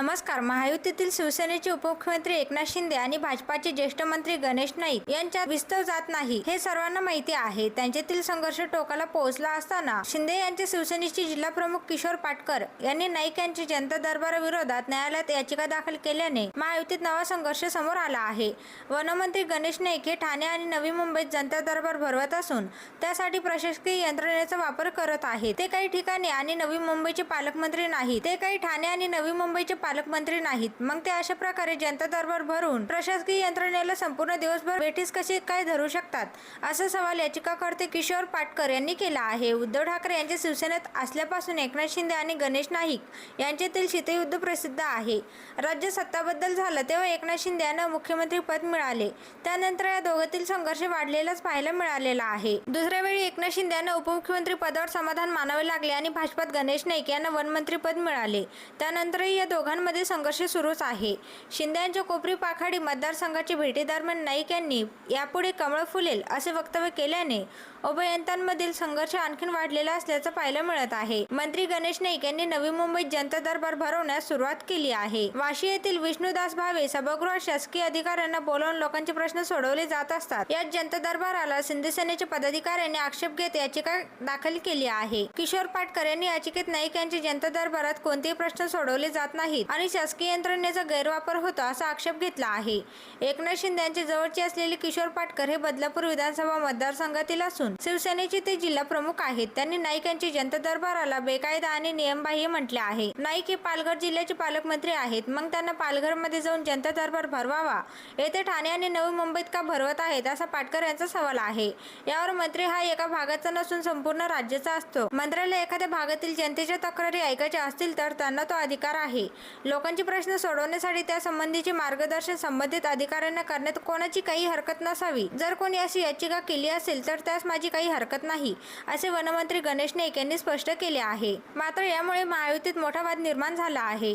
नमस्कार. महायुतीतील शिवसेनेचे उपमुख्यमंत्री एकनाथ शिंदे आणि भाजपाचे ज्येष्ठ मंत्री गणेश नाईक यांच्यात विस्तव जात नाही हे सर्वांना माहिती आहे. त्यांच्यातील संघर्ष टोकाला पोहोचला असताना शिंदे यांचे शिवसेनेचे जिल्हा प्रमुख किशोर पाटकर यांनी नाईक यांची जनता दरबाराविरोधात न्यायालयात याचिका दाखल केल्याने महायुतीत नवा संघर्ष समोर आला आहे. वनमंत्री गणेश नाईक हे ठाणे आणि नवी मुंबईत जनता दरबार भरवत असून त्यासाठी प्रशासकीय यंत्रणेचा वापर करत आहेत. ते काही ठिकाणी आणि नवी मुंबईचे पालकमंत्री नाही ते काही ठाणे आणि नवी मुंबईचे पालकमंत्री नाहीत. मग ते अशा प्रकारे जनता दरबार भरून प्रशासकीय यंत्रणेला संपूर्ण दिवसभर बेठीस कशी काय धरू शकतात? असा सवाल याचिकाकर्ते किशोर पाटकर यांनी केला आहे. उद्धव ठाकरे यांच्या शिवसेनेत असल्यापासून एकनाथ शिंदे आणि गणेश नाईक यांच्यातील शीतयुद्ध प्रसिद्ध आहे. राज्य सत्ताबद्दल झालं तेव्हा एकनाथ शिंदे यांना मुख्यमंत्री पद मिळाले. त्यानंतर या दोघांतील संघर्ष वाढलेलाच पाहायला मिळालेला आहे. दुसऱ्या वेळी एकनाथ शिंदे यांना उपमुख्यमंत्री पदावर समाधान मानावे लागले आणि भाजपात गणेश नाईक यांना वनमंत्री पद मिळाले. त्यानंतरही या दोघांमध्ये संघर्ष सुरूच आहे. शिंद्यांच्या कोपरी पाखाडी मतदारसंघाची भेटीदरम्यान नाईक यांनी यापुढे कमळ फुलेल असे वक्तव्य केल्याने उभयंतांमधील संघर्ष आणखीन वाढलेला असल्याचं पाहायला मिळत आहे. मंत्री गणेश नाईक यांनी नवी मुंबईत जनता दरबार भरवण्यास सुरुवात केली आहे. वाशी येथील विष्णुदास भावे सभागृहात शासकीय अधिकाऱ्यांना बोलावून लोकांचे प्रश्न सोडवले जात असतात. यात जनता दरबाराला शिंदे पदाधिकाऱ्यांनी आक्षेप घेत याचिका दाखल केली आहे. किशोर पाटकर यांनी याचिकेत नाईक यांचे जनता दरबारात कोणतेही प्रश्न सोडवले जात नाही. नाहीत आणि शासकीय यंत्रणेचा गैरवापर होतो असा आक्षेप घेतला आहे. एकनाथ शिंदे यांचे जवळचे असलेले किशोर पाटकर हे बदलापूर विधानसभा मतदारसंघातील असून शिवसेनेचे ते जिल्हा प्रमुख आहेत. त्यांनी नाईक यांची जनता दरबाराला बेकायदा आणि नियमबाह्य म्हटले आहे. नाईक हे पालघर जिल्ह्याचे पालकमंत्री आहेत. मग त्यांना पालघरमध्ये जाऊन जनता दरबार भरवावा. येथे ठाणे आणि नवी मुंबईत का भरवत आहेत असा पाटकर यांचा सवाल आहे. यावर मंत्री हा एका भागाचा नसून संपूर्ण राज्याचा असतो. मंत्र्याला एखाद्या भागातील जनतेच्या तक्रारी ऐकायच्या असतील तर त्यांना तो अधिकार आहे. लोकांचे प्रश्न सोडवण्यासाठी त्यासंबंधीचे मार्गदर्शन संबंधित अधिकाऱ्यांना करण्यात कोणाची काही हरकत नसावी. जर कोणी अशी याचिका केली असेल तर त्यास माझी काही हरकत नाही असे वनमंत्री गणेश नाईक यांनी स्पष्ट केले आहे. मात्र यामुळे महायुतीत मोठा वाद निर्माण झाला आहे.